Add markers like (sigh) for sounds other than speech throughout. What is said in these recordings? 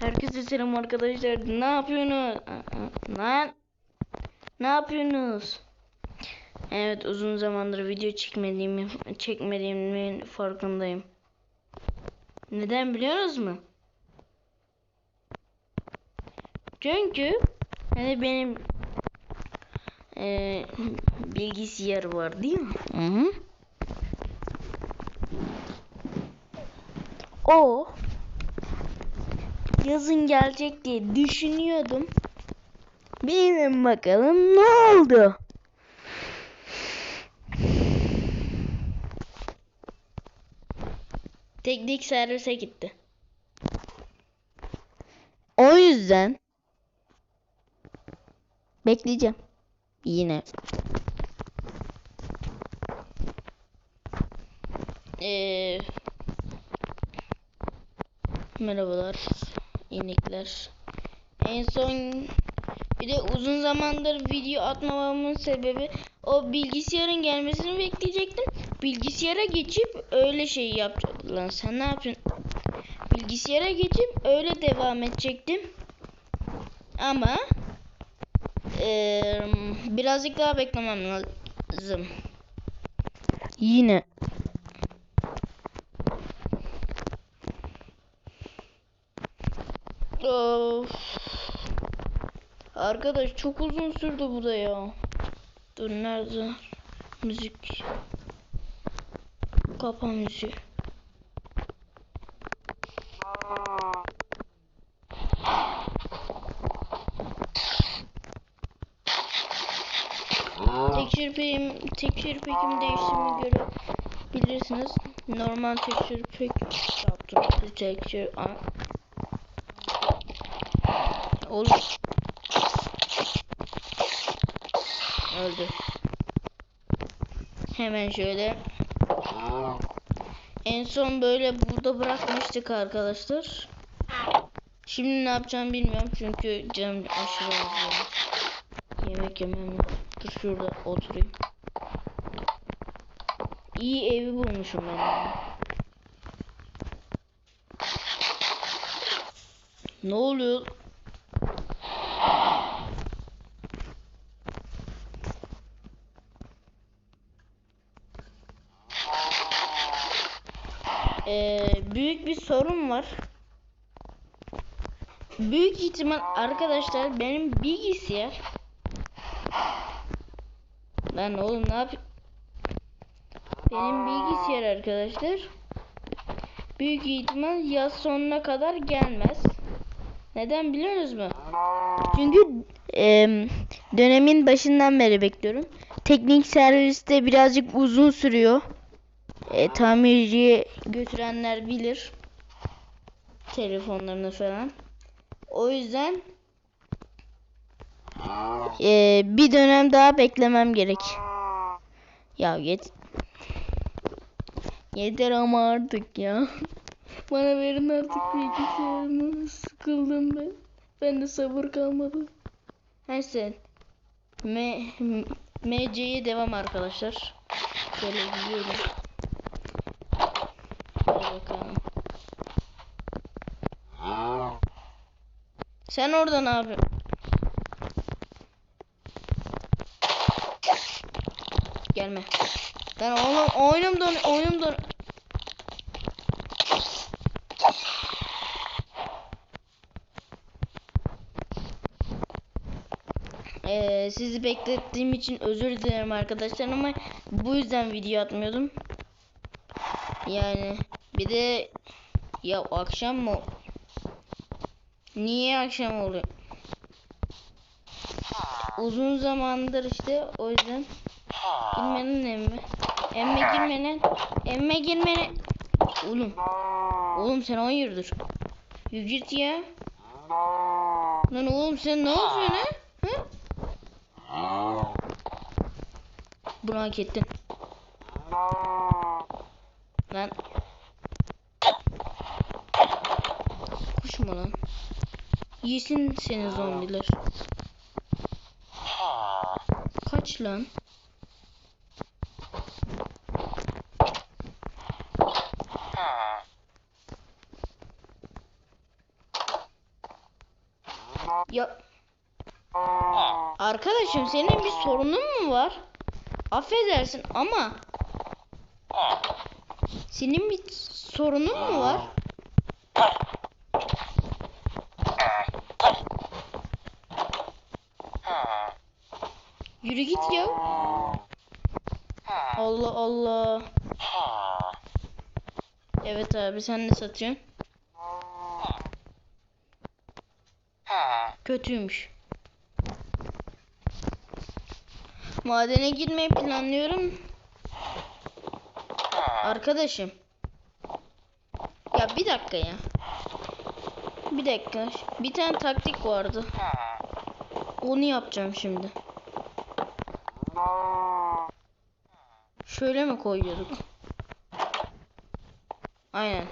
Herkese selam arkadaşlar. Ne yapıyorsunuz? Lan. Ne yapıyorsunuz? Evet uzun zamandır video çekmediğimi çekmediğimin farkındayım. Neden biliyorsunuz mu? Çünkü hani benim eee bilgisayar var değil mi? Hı hı. O yazın gelecek diye düşünüyordum. Bilin bakalım ne oldu? Teknik servise gitti. O yüzden bekleyeceğim. Yine. Ee, merhabalar inikler. En son bir de uzun zamandır video atmamamın sebebi o bilgisayarın gelmesini bekleyecektim. Bilgisayara geçip öyle şey yapacaktım. Lan sen ne yapıyorsun? Bilgisayara geçip öyle devam edecektim. Ama eee, birazcık daha beklemem lazım. Yine Arkadaş çok uzun sürdü bu da ya. Dur nerede? Müzik. Kapa müziği. Texture pack'im, texture pack'im değiştiğini görebilirsiniz. Normal texture pack yaptım. Texture Oğlum. Öldü. Hemen şöyle. En son böyle burada bırakmıştık arkadaşlar. Şimdi ne yapacağım bilmiyorum çünkü canım aşırı acıyor. Yemek yemem. Dur şurada oturayım. İyi evi bulmuşum ben. Ne oluyor? Ee, büyük bir sorun var. Büyük ihtimal arkadaşlar benim bilgisayar Lan oğlum ne yap Benim bilgisayar arkadaşlar Büyük ihtimal yaz sonuna kadar gelmez. Neden biliyorsunuz mu? Çünkü em, dönemin başından beri bekliyorum. Teknik serviste birazcık uzun sürüyor. E, tamirciye götürenler bilir. Telefonlarını falan. O yüzden e, bir dönem daha beklemem gerek. Ya yet Yeter ama artık ya. (laughs) Bana verin artık bilgisayarımı. Sıkıldım ben. Ben de sabır kalmadı. Neyse. M MC'ye devam arkadaşlar. Şöyle gidiyorum. Sen orada ne yapıyorsun? Gelme. Ben oğlum oyunum don oyunum don. Ee, sizi beklettiğim için özür dilerim arkadaşlar ama bu yüzden video atmıyordum. Yani bir de ya akşam mı? Niye akşam oluyor? Uzun zamandır işte o yüzden girmenin emmi. Emme girmenin. Emme girmenin. Oğlum. Oğlum sen hayırdır? Yürü git ya. Lan oğlum sen ne yapıyorsun ha? ha? Bunu hak ettin. Lan. Kuş mu lan? Yesin seni zombiler. Kaç lan? Ya Arkadaşım senin bir sorunun mu var? Affedersin ama senin bir sorunun mu var? Yürü git ya. Allah Allah. Evet abi sen ne satıyorsun? Kötüymüş. Madene girmeyi planlıyorum. Arkadaşım. Ya bir dakika ya. Bir dakika. Bir tane taktik vardı. Onu yapacağım şimdi. Şöyle mi koyuyorduk? Aynen.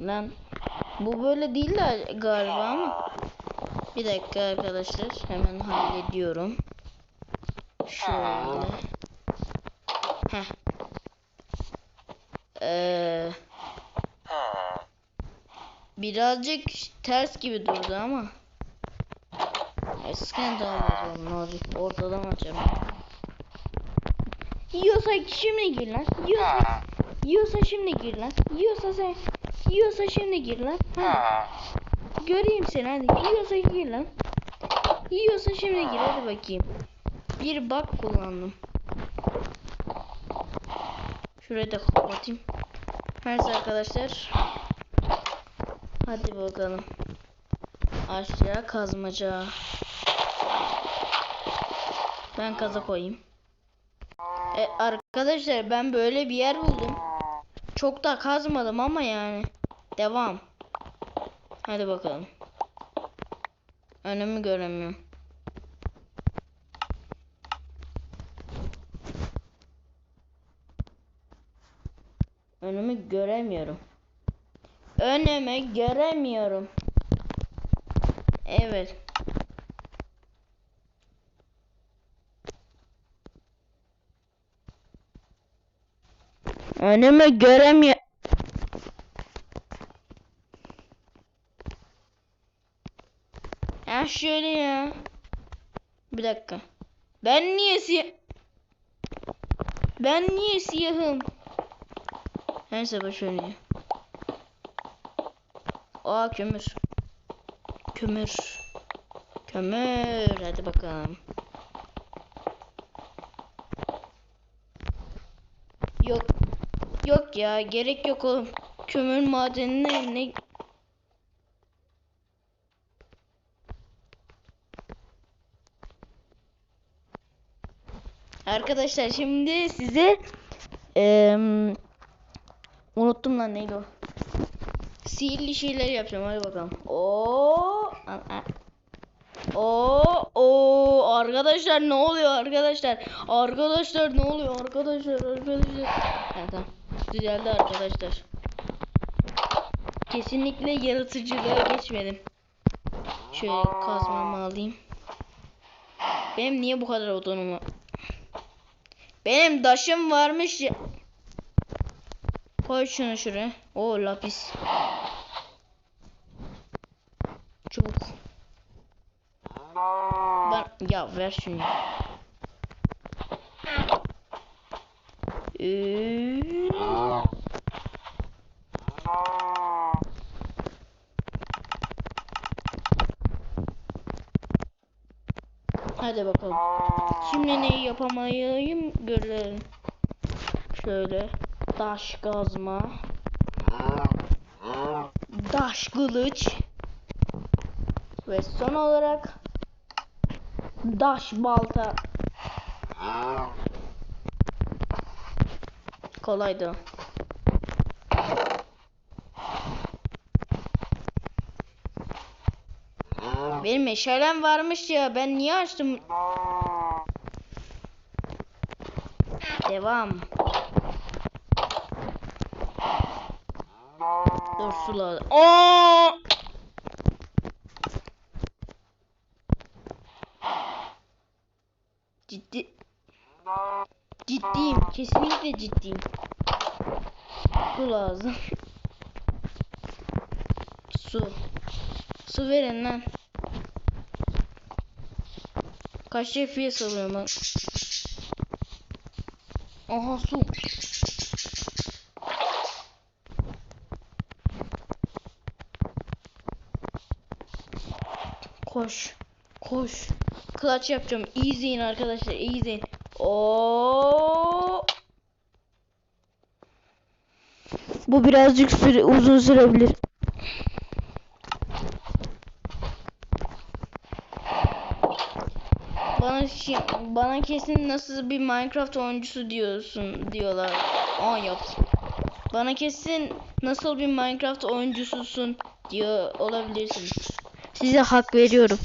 Lan bu böyle değil de galiba ama. Bir dakika arkadaşlar hemen hallediyorum. Şöyle. Heh. Ee, birazcık ters gibi durdu ama. Eskiden bakalım ne olacak. Ortadan açalım. Yiyorsa şimdi gir lan. Yiyorsa, yiyorsa şimdi gir lan. Yiyorsa sen. Yiyorsa şimdi gir lan. Hadi. Göreyim seni hadi. Yiyorsa gir lan. Yiyorsa şimdi gir hadi bakayım. Bir bak kullandım. Şurayı da kapatayım. Neyse arkadaşlar. Hadi bakalım. Aşağı kazmaca. Ben kaza koyayım. E, arkadaşlar ben böyle bir yer buldum. Çok da kazmadım ama yani. Devam. Hadi bakalım. Önümü göremiyorum. Önümü göremiyorum. Önümü göremiyorum. Evet. Önümü göremiyor. Ya şöyle ya. Bir dakika. Ben niye siyah... Ben niye siyahım? Neyse boş ya. Aa kömür. Kömür. Kömür. Hadi bakalım. Yok. Yok ya gerek yok oğlum. Kömür madenine ne Arkadaşlar şimdi size eee unuttum lan neydi o? Sihirli şeyler yapacağım hadi bakalım. Oo Oo, oo arkadaşlar ne oluyor arkadaşlar? Arkadaşlar ne oluyor arkadaşlar? Arkadaşlar. Ha, tamam. Düzeldi arkadaşlar. Kesinlikle yaratıcılığa geçmedim. Şöyle kazmamı alayım. Benim niye bu kadar odunum? Benim daşım varmış ya. Koy şunu şuraya. O lapis. Çubuk. Ben ya ver şunu. Ee, Hadi bakalım. Şimdi neyi yapamayayım görelim. Şöyle taş kazma. Taş kılıç. Ve son olarak taş balta. Kolaydı. Benim meşalem varmış ya. Ben niye açtım? Devam. Dur sula. Oo! Ciddi. Ciddiyim. Kesinlikle ciddiyim. Su lazım. (laughs) Su. Su verin lan. Kaç FPS alıyorum ben? Aha su. Koş. Koş. Clutch yapacağım. İyi izleyin arkadaşlar. iyi izleyin. Oo. Bu birazcık süre uzun sürebilir. Bana bana kesin nasıl bir Minecraft oyuncusu diyorsun diyorlar. Aa yaptım. Bana kesin nasıl bir Minecraft oyuncususun diyor olabilirsiniz. Size hak veriyorum.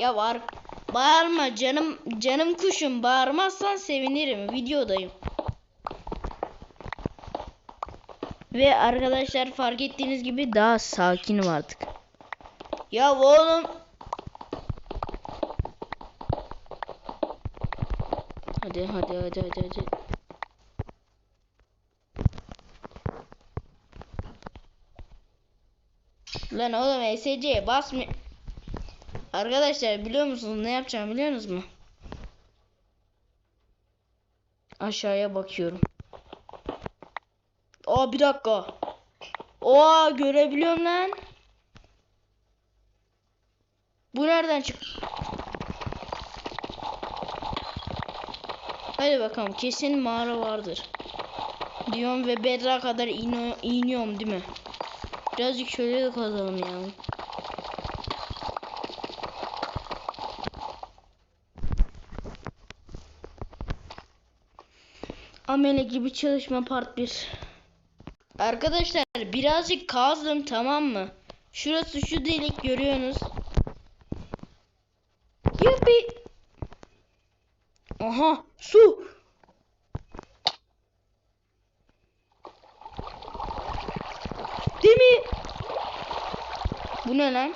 Ya var bağırma canım canım kuşum bağırmazsan sevinirim videodayım. Ve arkadaşlar fark ettiğiniz gibi daha sakinim artık. Ya oğlum Hadi hadi hadi hadi hadi. Lan oğlum ESC'ye basma. Arkadaşlar biliyor musunuz ne yapacağım biliyor musunuz mu? Aşağıya bakıyorum. Aa bir dakika. Oha görebiliyorum lan. Bu nereden çıktı? Hadi bakalım kesin mağara vardır. Diyorum ve bedra kadar ino iniyorum değil mi? Birazcık şöyle de kazalım ya. Amele gibi çalışma part 1. Arkadaşlar birazcık kazdım tamam mı? Şurası şu delik görüyorsunuz. Yuppi. Aha su. Değil mi? Bu ne lan?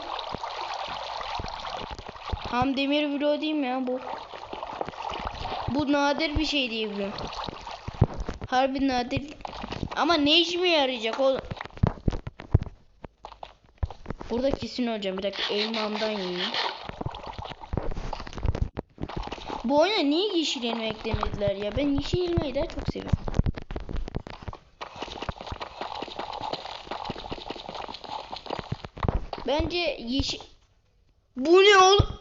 Ham demir bloğu değil mi ya bu? Bu nadir bir şey diye biliyorum. Harbi nadir. Ama ne işime yarayacak oğlum? Burada kesin öleceğim. Bir dakika elmamdan yiyeyim. Bu oyuna niye yeşil elma eklemediler ya? Ben yeşil elmayı daha çok seviyorum. Bence yeşil... Bu ne oğlum?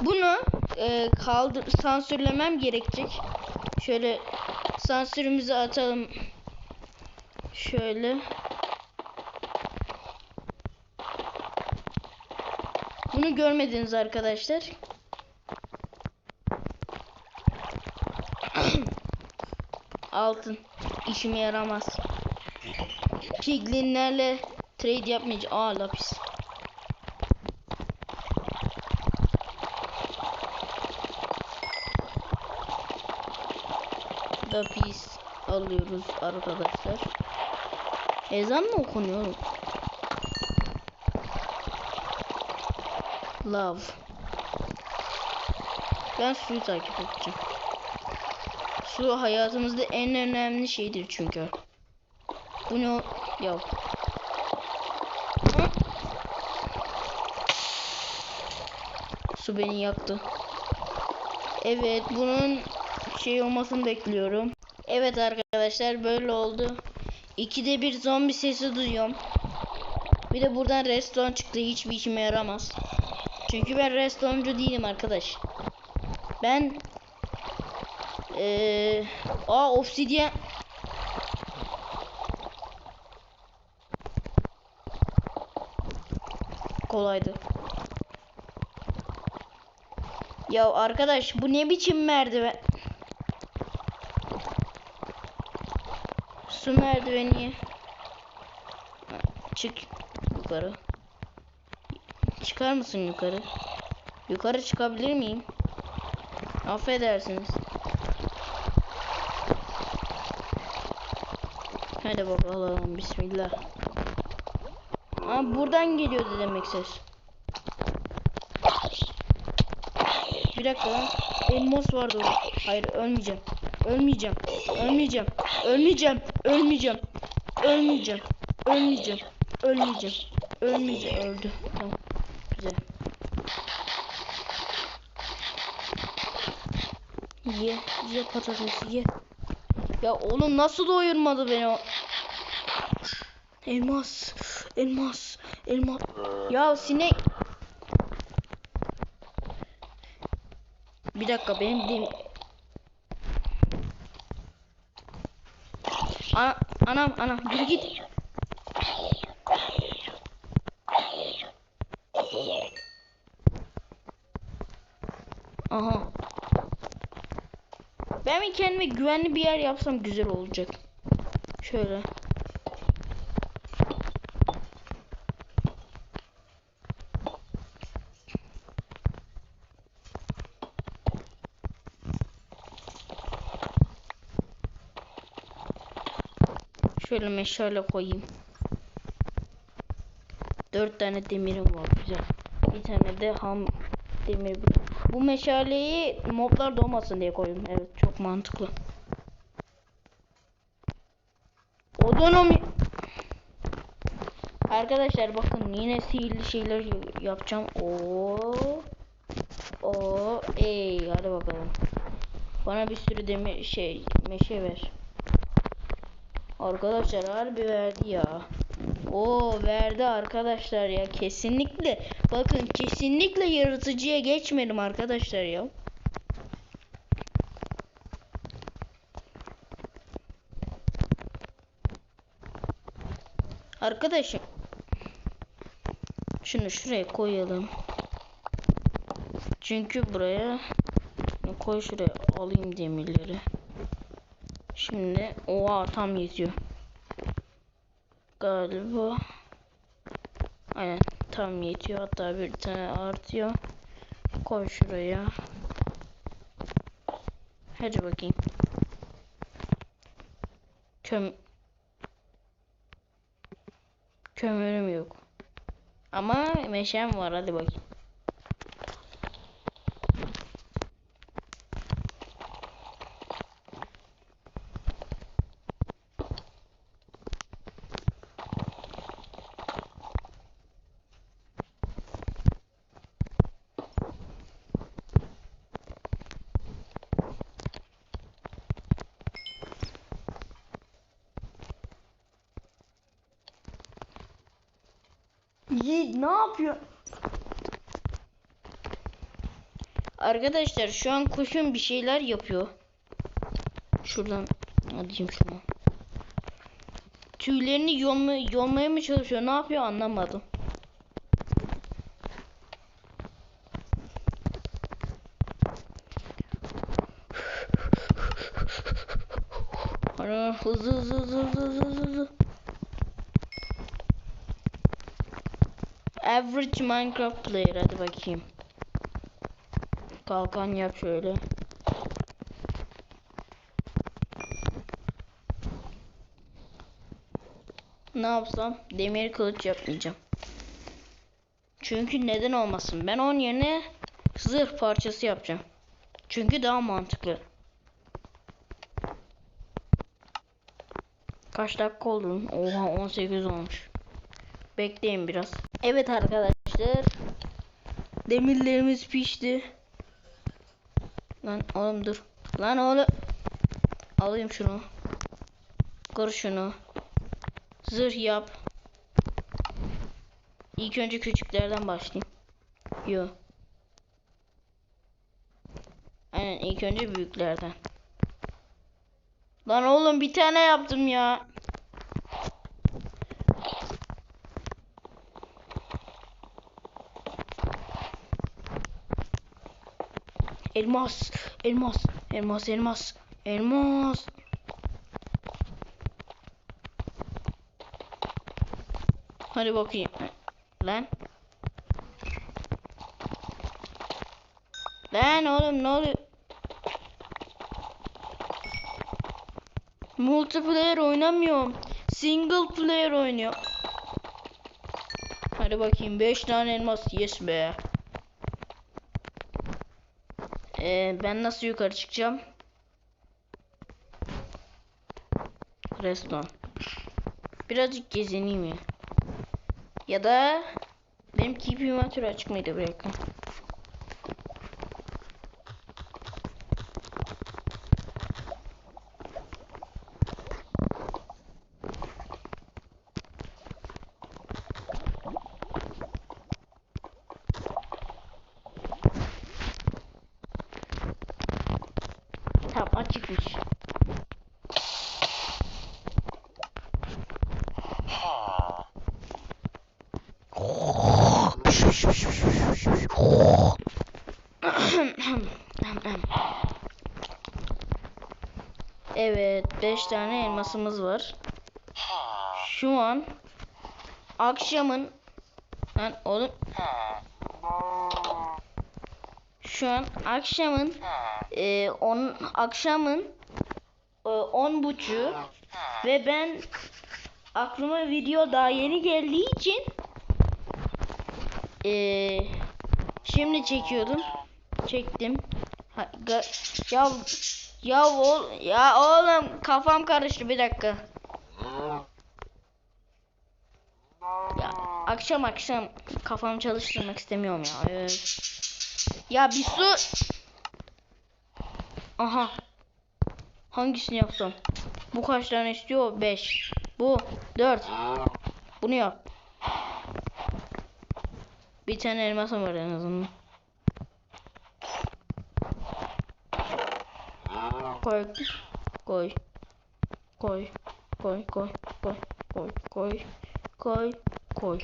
Bunu e, kaldır sansürlemem gerekecek. Şöyle sansürümüzü atalım. Şöyle. Bunu görmediniz arkadaşlar. (clears throat) Altın işime yaramaz. Piglinlerle trade yapmayacağım. Aa lapis. Lapis alıyoruz arkadaşlar. Ezan mı okunuyor? Love. Ben suyu takip edeceğim. Su hayatımızda en önemli şeydir çünkü. Bu ne? Ya. Su beni yaktı. Evet bunun şey olmasını bekliyorum. Evet arkadaşlar böyle oldu. İkide bir zombi sesi duyuyorum. Bir de buradan restoran çıktı. Hiçbir işime yaramaz. Çünkü ben restorancu değilim arkadaş. Ben ee, aa obsidyen kolaydı. Ya arkadaş bu ne biçim merdiven? Su merdiveni. Çık yukarı. Çıkar mısın yukarı? Yukarı çıkabilir miyim? Affedersiniz. Hadi bakalım bismillah. Aa, buradan geliyordu demek ses. Bir dakika lan. Elmas vardı. Hayır ölmeyeceğim. Ölmeyeceğim. Ölmeyeceğim. Ölmeyeceğim. Ölmeyeceğim. Ölmeyeceğim. Ölmeyeceğim. Ölmeyeceğim. Ölmeyeceğim. Öldü. Tamam. Güzel. Ye. Ye patatesi ye. Ya oğlum nasıl doyurmadı beni o? Elmas. Elmas. Elmas. Ya sinek. Bir dakika benim dem Ana, anam anam yürü git. Aha. Ben kendime güvenli bir yer yapsam güzel olacak. Şöyle. Şöyle meşale koyayım. Dört tane demirim var güzel. Bir tane de ham demir. Bu meşaleyi moblar doğmasın diye koydum. Evet çok mantıklı. Otonomi. Arkadaşlar bakın yine sihirli şeyler yapacağım. Oo. O ey hadi bakalım. Bana bir sürü demir şey meşe ver. Arkadaşlar harbi verdi ya. O verdi arkadaşlar ya kesinlikle. Bakın kesinlikle yaratıcıya geçmedim arkadaşlar ya. Arkadaşım. Şunu şuraya koyalım. Çünkü buraya koy şuraya alayım demirleri. Şimdi oha tam yetiyor. Galiba. Aynen tam yetiyor. Hatta bir tane artıyor. Koy şuraya. Hadi bakayım. Köm Kömürüm yok. Ama meşem var hadi bakayım. Yiğit ne yapıyor? Arkadaşlar şu an kuşun bir şeyler yapıyor. Şuradan alayım şunu. Tüylerini yolma, yolmaya mı çalışıyor? Ne yapıyor anlamadım. Average Minecraft player hadi bakayım. Kalkan yap şöyle. Ne yapsam? Demir kılıç yapmayacağım. Çünkü neden olmasın? Ben onun yerine zırh parçası yapacağım. Çünkü daha mantıklı. Kaç dakika oldu? Oha 18 olmuş. Bekleyin biraz. Evet arkadaşlar. Demirlerimiz pişti. Lan oğlum dur. Lan oğlum. Alayım şunu. Kır şunu. Zırh yap. İlk önce küçüklerden başlayayım. Yo. Aynen ilk önce büyüklerden. Lan oğlum bir tane yaptım ya. Elmas, elmas, elmas, elmas, elmas. Hadi bakayım. Lan. Lan oğlum ne oluyor? Multiplayer oynamıyorum. Single player oynuyor. Hadi bakayım 5 tane elmas yes be. Ee, ben nasıl yukarı çıkacağım? Reston. Birazcık gezineyim ya. Ya da benim keep inventory açık mıydı bir. Tamam açıkmış. Evet, 5 tane elmasımız var. Şu an akşamın lan oğlum. Şu an akşamın e, on akşamın e, on buçuğu ve ben aklıma video daha yeni geldiği için e, şimdi çekiyordum. Çektim. Ha, ya ya ol ya oğlum kafam karıştı bir dakika. Ya akşam akşam kafamı çalıştırmak istemiyorum ya ya bir su. Aha. Hangisini yapsam? Bu kaç tane istiyor? 5 bu 4 bunu yap. Bir tane elmasım var en azından koy. Koy. Koy. Koy koy koy koy koy koy koy.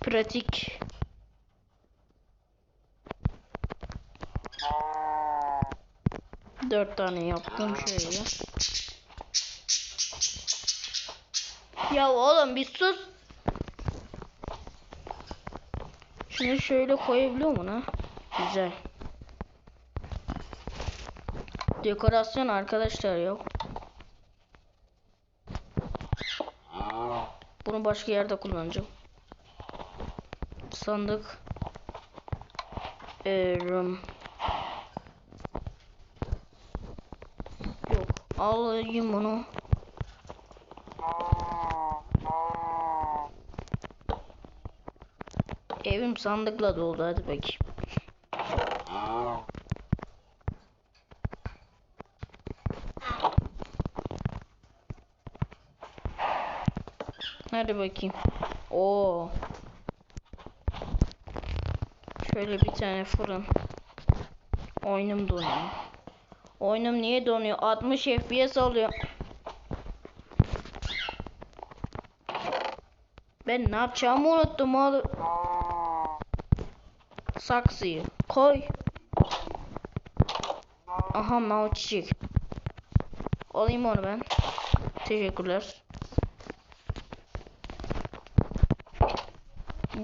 Pratik. Dört tane yaptım şöyle ya oğlum bir sus. Şunu şöyle koyabiliyor mu ha güzel Dekorasyon arkadaşlar yok. Bunu başka yerde kullanacağım. Sandık. Erim. Yok. Alayım bunu. Evim sandıkla doldu hadi bakayım. Hadi bakayım. Oo. Şöyle bir tane fırın. Oyunum donuyor. Oyunum niye donuyor? 60 FPS alıyor. Ben ne yapacağımı unuttum oğlum. Saksıyı koy. Aha mavi çiçek. Alayım onu ben. Teşekkürler.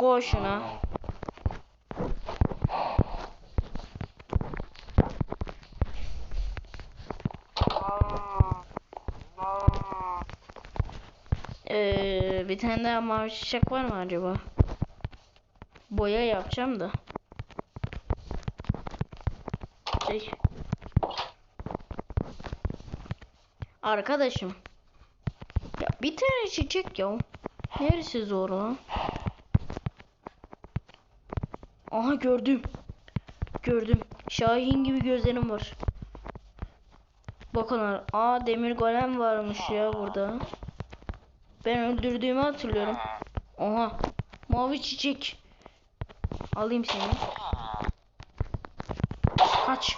Koy şuna. Ee, bir tane daha mavi çiçek var mı acaba? Boya yapacağım da. Şey. Arkadaşım. Ya bir tane çiçek ya. Neresi zor lan? Aha gördüm. Gördüm. Şahin gibi gözlerim var. Bakın aa demir golem varmış ya burada. Ben öldürdüğümü hatırlıyorum. Oha. Mavi çiçek. Alayım seni. Kaç.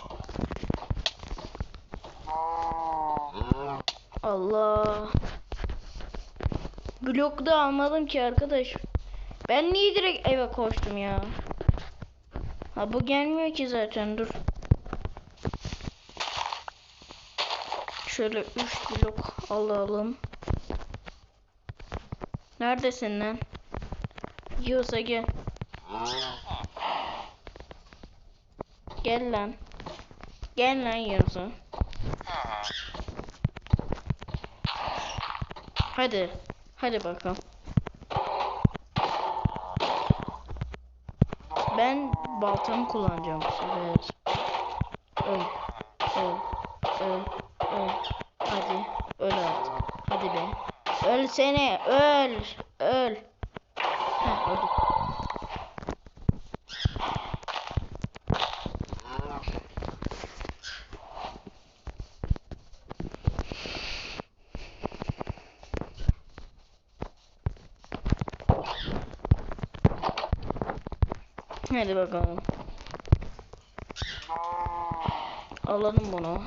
Allah. Blok da almadım ki arkadaş. Ben niye direkt eve koştum ya? Ha bu gelmiyor ki zaten dur. Şöyle 3 blok alalım. Neredesin lan? Yiyorsa gel. Gel lan. Gel lan yiyorsa. Hadi. Hadi bakalım. Ben baltamı kullanacağım bu sefer. Öl. Öl. Öl. Öl. Hadi. Öl artık. Hadi be. Ölsene. Öl. Öl. Hadi bakalım. Alalım bunu.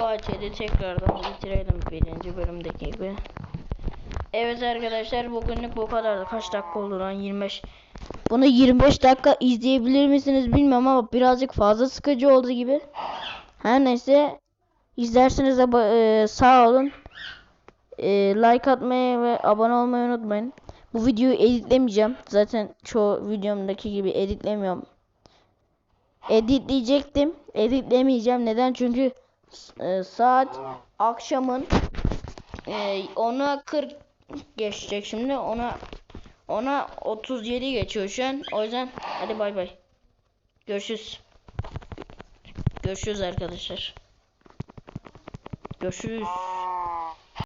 Bahçede tekrardan bitirelim birinci bölümdeki gibi. Evet arkadaşlar bugünlük bu kadardı. Kaç dakika oldu lan 25. Bunu 25 dakika izleyebilir misiniz bilmiyorum ama birazcık fazla sıkıcı oldu gibi. Her neyse izlerseniz e, sağ olun. E, like atmayı ve abone olmayı unutmayın. Bu videoyu editlemeyeceğim. Zaten çoğu videomdaki gibi editlemiyorum. Editleyecektim. Editlemeyeceğim. Neden? Çünkü e, saat akşamın e, 10'a 40 geçecek şimdi. Ona ona 37 geçiyor şu an. O yüzden hadi bay bay. Görüşürüz. Görüşürüz arkadaşlar. Görüşürüz.